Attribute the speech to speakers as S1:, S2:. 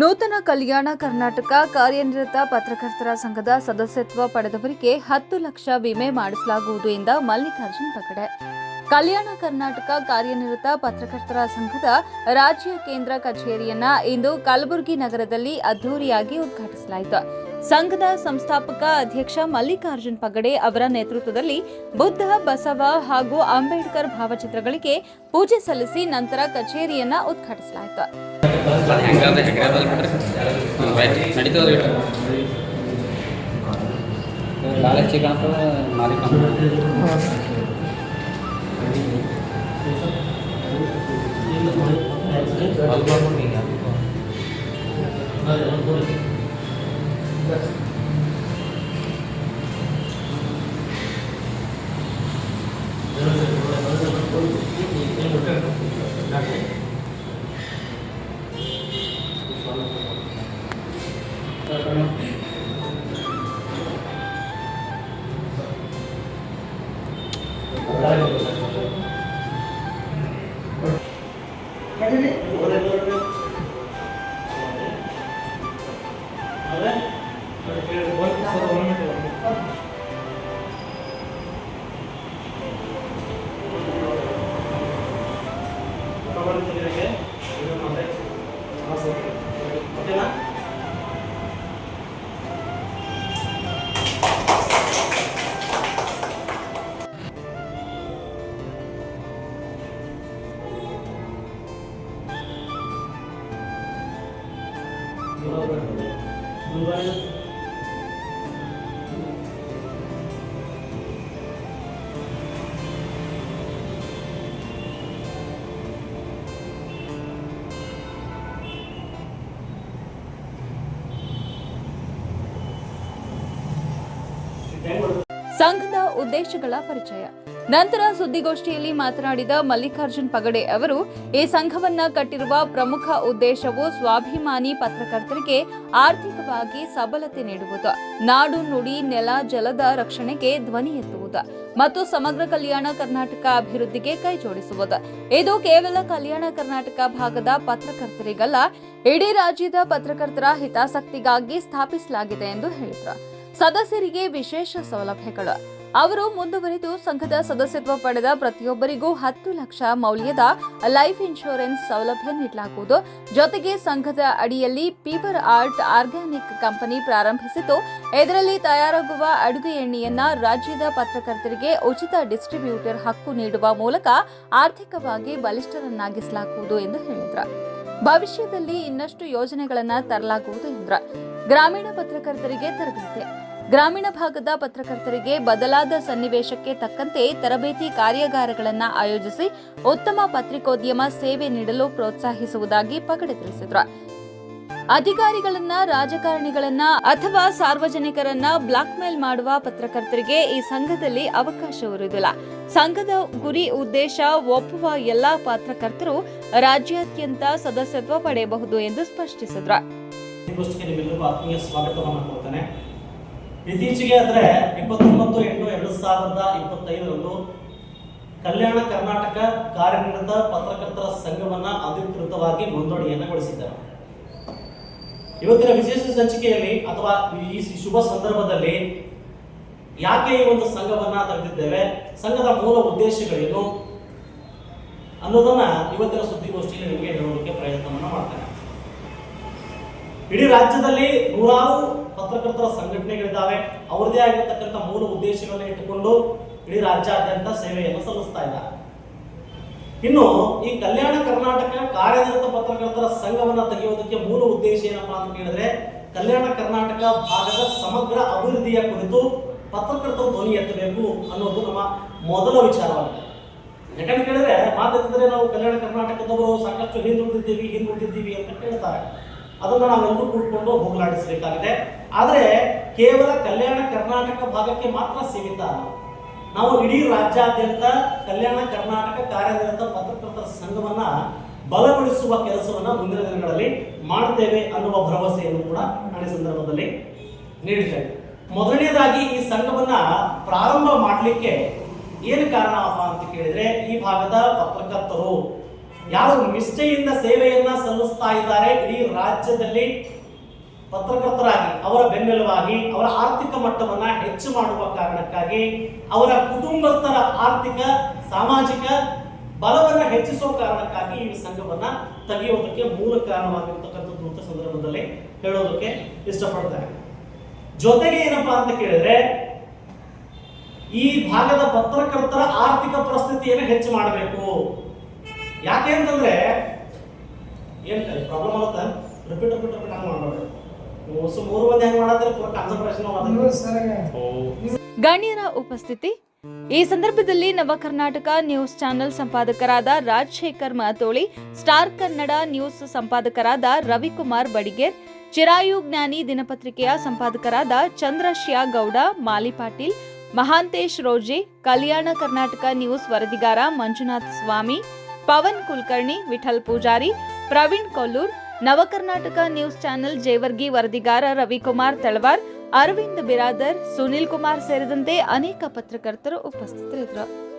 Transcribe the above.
S1: ನೂತನ ಕಲ್ಯಾಣ ಕರ್ನಾಟಕ ಕಾರ್ಯನಿರತ ಪತ್ರಕರ್ತರ ಸಂಘದ ಸದಸ್ಯತ್ವ ಪಡೆದವರಿಗೆ ಹತ್ತು ಲಕ್ಷ ವಿಮೆ ಮಾಡಿಸಲಾಗುವುದು ಎಂದ ಮಲ್ಲಿಕಾರ್ಜುನ್ ಪಗಡೆ ಕಲ್ಯಾಣ ಕರ್ನಾಟಕ ಕಾರ್ಯನಿರತ ಪತ್ರಕರ್ತರ ಸಂಘದ ರಾಜ್ಯ ಕೇಂದ್ರ ಕಚೇರಿಯನ್ನ ಇಂದು ಕಲಬುರಗಿ ನಗರದಲ್ಲಿ ಅದ್ದೂರಿಯಾಗಿ ಉದ್ಘಾಟಿಸಲಾಯಿತು. ಸಂಘದ ಸಂಸ್ಥಾಪಕ ಅಧ್ಯಕ್ಷ ಮಲ್ಲಿಕಾರ್ಜುನ್ ಪಗಡೆ ಅವರ ನೇತೃತ್ವದಲ್ಲಿ ಬುದ್ಧ, ಬಸವ ಹಾಗೂ ಅಂಬೇಡ್ಕರ್ ಭಾವಚಿತ್ರಗಳಿಗೆ ಪೂಜೆ ಸಲ್ಲಿಸಿ ನಂತರ ಕಚೇರಿಯನ್ನ ಉದ್ಘಾಟಿಸಲಾಯಿತು.
S2: Gracias. 你
S1: 来。ಉದ್ದೇಶಗಳ ಪರಿಚಯ. ನಂತರ ಸುದ್ದಿಗೋಷ್ಠಿಯಲ್ಲಿ ಮಾತನಾಡಿದ ಮಲ್ಲಿಕಾರ್ಜುನ್ ಪಗಡೆ ಅವರು, ಈ ಸಂಘವನ್ನ ಕಟ್ಟಿರುವ ಪ್ರಮುಖ ಉದ್ದೇಶವು ಸ್ವಾಭಿಮಾನಿ ಪತ್ರಕರ್ತರಿಗೆ ಆರ್ಥಿಕವಾಗಿ ಸಬಲತೆ ನೀಡುವುದು. ನಾಡು ನುಡಿ ನೆಲ ಜಲದ ರಕ್ಷಣೆಗೆ ಧ್ವನಿ ಎತ್ತುವುದು ಮತ್ತು ಸಮಗ್ರ ಕಲ್ಯಾಣ ಕರ್ನಾಟಕ ಅಭಿವೃದ್ಧಿಗೆ ಕೈ ಜೋಡಿಸುವುದು. ಇದು ಕೇವಲ ಕಲ್ಯಾಣ ಕರ್ನಾಟಕ ಭಾಗದ ಪತ್ರಕರ್ತರಿಗಲ್ಲ, ಇಡೀ ರಾಜ್ಯದ ಪತ್ರಕರ್ತರ ಹಿತಾಸಕ್ತಿಗಾಗಿ ಸ್ಥಾಪಿಸಲಾಗಿದೆ ಎಂದು ಹೇಳಿದರು. ಸದಸ್ಯರಿಗೆ ವಿಶೇಷ ಸೌಲಭ್ಯಗಳು. ಅವರು ಮುಂದುವರಿದು ಸಂಘದ ಸದಸ್ಯತ್ವ ಪಡೆದ ಪ್ರತಿಯೊಬ್ಬರಿಗೂ ಹತ್ತು ಲಕ್ಷ ಮೌಲ್ಯದ ಲೈಫ್ ಇನ್ಶೂರೆನ್ಸ್ ಸೌಲಭ್ಯ ನೀಡಲಾಗುವುದು. ಜೊತೆಗೆ ಸಂಘದ ಅಡಿಯಲ್ಲಿ ಪೀವರ್ ಆರ್ಟ್ ಆರ್ಗ್ಯಾನಿಕ್ ಕಂಪನಿ ಪ್ರಾರಂಭಿಸಿದ್ದು ಇದರಲ್ಲಿ ತಯಾರಾಗುವ ಅಡುಗೆ ಎಣ್ಣೆಯನ್ನ ರಾಜ್ಯದ ಪತ್ರಕರ್ತರಿಗೆ ಉಚಿತ ಡಿಸ್ಟ್ರಿಬ್ಯೂಟರ್ ಹಕ್ಕು ನೀಡುವ ಮೂಲಕ ಆರ್ಥಿಕವಾಗಿ ಬಲಿಷ್ಠರನ್ನಾಗಿಸಲಾಗುವುದು ಎಂದು ಹೇಳಿದರು. ಭವಿಷ್ಯದಲ್ಲಿ ಇನ್ನಷ್ಟು ಯೋಜನೆಗಳನ್ನು ತರಲಾಗುವುದು ಎಂದ್ರ. ಗ್ರಾಮೀಣ ಪತ್ರಕರ್ತರಿಗೆ ತರಬೇತಿ. ಗ್ರಾಮೀಣ ಭಾಗದ ಪತ್ರಕರ್ತರಿಗೆ ಬದಲಾದ ಸನ್ನಿವೇಶಕ್ಕೆ ತಕ್ಕಂತೆ ತರಬೇತಿ ಕಾರ್ಯಾಗಾರಗಳನ್ನು ಆಯೋಜಿಸಿ ಉತ್ತಮ ಪತ್ರಿಕೋದ್ಯಮ ಸೇವೆ ನೀಡಲು ಪ್ರೋತ್ಸಾಹಿಸುವುದಾಗಿ ಪಗಡೆ ತಿಳಿಸಿದರು. ಅಧಿಕಾರಿಗಳನ್ನ, ರಾಜಕಾರಣಿಗಳನ್ನ ಅಥವಾ ಸಾರ್ವಜನಿಕರನ್ನ ಬ್ಲಾಕ್ ಮೇಲ್ ಮಾಡುವ ಪತ್ರಕರ್ತರಿಗೆ ಈ ಸಂಘದಲ್ಲಿ ಅವಕಾಶವಿರುವುದಿಲ್ಲ ಸಂಘದ ಗುರಿ ಉದ್ದೇಶ ಒಪ್ಪುವ ಎಲ್ಲಾ ಪತ್ರಕರ್ತರು ರಾಜ್ಯಾದ್ಯಂತ ಸದಸ್ಯತ್ವ ಪಡೆಯಬಹುದು ಎಂದು ಸ್ಪಷ್ಟಿಸಿದ್ರು.
S3: ಇತ್ತೀಚೆಗೆ ಅಂದರೆ ಇಪ್ಪತ್ತೊಂಬತ್ತು ಎಂಟು ಎರಡು ಸಾವಿರದ ಇಪ್ಪತ್ತೈದರಂದು ಕಲ್ಯಾಣ ಕರ್ನಾಟಕ ಕಾರ್ಯನಿರತ ಪತ್ರಕರ್ತರ ಸಂಘವನ್ನ ಅಧಿಕೃತವಾಗಿ ನೋಂದಣಿಯನ್ನಗೊಳಿಸಿದ್ದಾರೆ ಇವತ್ತಿನ ವಿಶೇಷ ಸಂಚಿಕೆಯಲ್ಲಿ ಅಥವಾ ಈ ಶುಭ ಸಂದರ್ಭದಲ್ಲಿ ಯಾಕೆ ಈ ಒಂದು ಸಂಘವನ್ನ ತೆಗೆದಿದ್ದೇವೆ ಸಂಘದ ಮೂಲ ಉದ್ದೇಶಗಳೇನು ಅನ್ನೋದನ್ನ ಇವತ್ತಿನ ಸುದ್ದಿಗೋಷ್ಠಿಯಲ್ಲಿ ನಿಮಗೆ ಹೇಳೋದಕ್ಕೆ ಪ್ರಯತ್ನವನ್ನು ಮಾಡ್ತೇನೆ. ಇಡೀ ರಾಜ್ಯದಲ್ಲಿ ನೂರಾರು ಪತ್ರಕರ್ತರ ಸಂಘಟನೆಗಳಿದ್ದಾವೆ. ಅವರದೇ ಆಗಿರತಕ್ಕಂಥ ಮೂಲ ಉದ್ದೇಶಗಳನ್ನು ಇಟ್ಟುಕೊಂಡು ಇಡೀ ರಾಜ್ಯಾದ್ಯಂತ ಸೇವೆಯನ್ನು ಸಲ್ಲಿಸ್ತಾ ಇದ್ದಾರೆ. ಇನ್ನು ಈ ಕಲ್ಯಾಣ ಕರ್ನಾಟಕ ಕಾರ್ಯನಿರತ ಪತ್ರಕರ್ತರ ಸಂಘವನ್ನ ತೆಗೆಯೋದಕ್ಕೆ ಮೂಲ ಉದ್ದೇಶ ಏನಪ್ಪಾ ಅಂತ ಕೇಳಿದ್ರೆ, ಕಲ್ಯಾಣ ಕರ್ನಾಟಕ ಭಾಗದ ಸಮಗ್ರ ಅಭಿವೃದ್ಧಿಯ ಕುರಿತು ಪತ್ರಕರ್ತರು ಧ್ವನಿ ಎತ್ತಬೇಕು ಅನ್ನೋದು ನಮ್ಮ ಮೊದಲ ವಿಚಾರವಾಗಿದೆ. ಯಾಕಂತ ಕೇಳಿದ್ರೆ ಮಾತಾಡ್ತಿದ್ರೆ ನಾವು ಕಲ್ಯಾಣ ಕರ್ನಾಟಕದವರು ಸಾಕಷ್ಟು ಹಿಂದುಳಿದಿದ್ದೀವಿ ಹಿಂದುಳಿದಿದ್ದೀವಿ ಅಂತ ಹೇಳ್ತಾರೆ ಅದನ್ನು ನಾವೆಲ್ಲರೂ ಕೂತ್ಕೊಂಡು ಹೋಗಲಾಡಿಸಬೇಕಾಗಿದೆ. ಆದರೆ ಕೇವಲ ಕಲ್ಯಾಣ ಕರ್ನಾಟಕ ಭಾಗಕ್ಕೆ ಮಾತ್ರ ಸೀಮಿತ ಅಲ್ಲ. ನಾವು ಇಡೀ ರಾಜ್ಯಾದ್ಯಂತ ಕಲ್ಯಾಣ ಕರ್ನಾಟಕ ಕಾರ್ಯನಿರತ ಪತ್ರಕರ್ತರ ಸಂಘವನ್ನ ಬಲಗೊಳಿಸುವ ಕೆಲಸವನ್ನ ಮುಂದಿನ ದಿನಗಳಲ್ಲಿ ಮಾಡ್ತೇವೆ ಅನ್ನುವ ಭರವಸೆಯನ್ನು ಕೂಡ ನಾನು ಸಂದರ್ಭದಲ್ಲಿ ನೀಡಿದ್ದೇನೆ ಮೊದಲನೇದಾಗಿ ಈ ಸಂಘವನ್ನ ಪ್ರಾರಂಭ ಮಾಡಲಿಕ್ಕೆ ಏನು ಕಾರಣ ಅಂತ ಕೇಳಿದ್ರೆ ಈ ಭಾಗದ ಪತ್ರಕರ್ತರು ಯಾರು ನಿಷ್ಠೆಯಿಂದ ಸೇವೆಯನ್ನ ಸಲ್ಲಿಸ್ತಾ ಇದ್ದಾರೆ? ಇಡೀ ರಾಜ್ಯದಲ್ಲಿ ಪತ್ರಕರ್ತರಾಗಿ, ಅವರ ಬೆನ್ನೆಲುವಾಗಿ ಅವರ ಆರ್ಥಿಕ ಮಟ್ಟವನ್ನ ಹೆಚ್ಚು ಮಾಡುವ ಕಾರಣಕ್ಕಾಗಿ ಅವರ ಕುಟುಂಬಸ್ಥರ ಆರ್ಥಿಕ, ಸಾಮಾಜಿಕ ಬಲವನ್ನ ಹೆಚ್ಚಿಸುವ ಕಾರಣಕ್ಕಾಗಿ ಈ ಸಂಘವನ್ನ ತೆಗೆಯೋದಕ್ಕೆ ಮೂಲ ಕಾರಣವಾಗಿರ್ತಕ್ಕಂಥದ್ದು ಅಂತ ಸಂದರ್ಭದಲ್ಲಿ ಹೇಳೋದಕ್ಕೆ ಇಷ್ಟಪಡ್ತಾರೆ ಜೊತೆಗೆ ಏನಪ್ಪಾ ಅಂತ ಕೇಳಿದ್ರೆ, ಈ ಭಾಗದ ಪತ್ರಕರ್ತರ ಆರ್ಥಿಕ ಪರಿಸ್ಥಿತಿಯನ್ನು ಹೆಚ್ಚು ಮಾಡಬೇಕು. ಯಾಕೆ ಅಂತಂದ್ರೆ ಏನ್ ಪ್ರಾಬ್ಲಮ್ ಆಗುತ್ತೆ? ರಿಪೀಟ್ ರಿಪೀಟ್ ರಿಪೀಟ್ ಹಂಗೆ ಹೊಸ ಮೂರು ಮಂದಿ ಹೆಂಗೆ ಮಾಡತ್ತೀರಿ ಪೂರ ಕಾನ್ಸಂಟ್ರೇಷನ್
S1: ಗಣ್ಯರ ಉಪಸ್ಥಿತಿ. ಈ ಸಂದರ್ಭದಲ್ಲಿ ನವ ಕರ್ನಾಟಕ ನ್ಯೂಸ್ ಚಾನೆಲ್ ಸಂಪಾದಕರಾದ ರಾಜಶೇಖರ್ ಮಾತೋಳಿ ಸ್ಟಾರ್ ಕನ್ನಡ ನ್ಯೂಸ್ ಸಂಪಾದಕರಾದ ರವಿಕುಮಾರ್ ಬಡಿಗೇರ್ ಚಿರಾಯು ಜ್ಞಾನಿ ದಿನಪತ್ರಿಕೆಯ ಸಂಪಾದಕರಾದ ಚಂದ್ರಶ್ಯಾ ಗೌಡ ಮಾಲಿ ಪಾಟೀಲ್ ಮಹಾಂತೇಶ್ ರೋಜೆ ಕಲ್ಯಾಣ ಕರ್ನಾಟಕ ನ್ಯೂಸ್ ವರದಿಗಾರ ಮಂಜುನಾಥ್ ಸ್ವಾಮಿ ಪವನ್ ಕುಲಕರ್ಣಿ, ವಿಠಲ್ ಪೂಜಾರಿ, ಪ್ರವೀಣ್ ಕೊಲ್ಲೂರ್, ನವಕರ್ನಾಟಕ ನ್ಯೂಸ್ ಚಾನೆಲ್ ಜೇವರ್ಗಿ ವರದಿಗಾರ ರವಿಕುಮಾರ್ ತಳವಾರ್, ಅರವಿಂದ್ ಬಿರಾದರ್, ಸುನಿಲ್ ಕುಮಾರ್ ಸೇರಿದಂತೆ ಅನೇಕ ಪತ್ರಕರ್ತರು ಉಪಸ್ಥಿತರಿದ್ದರು.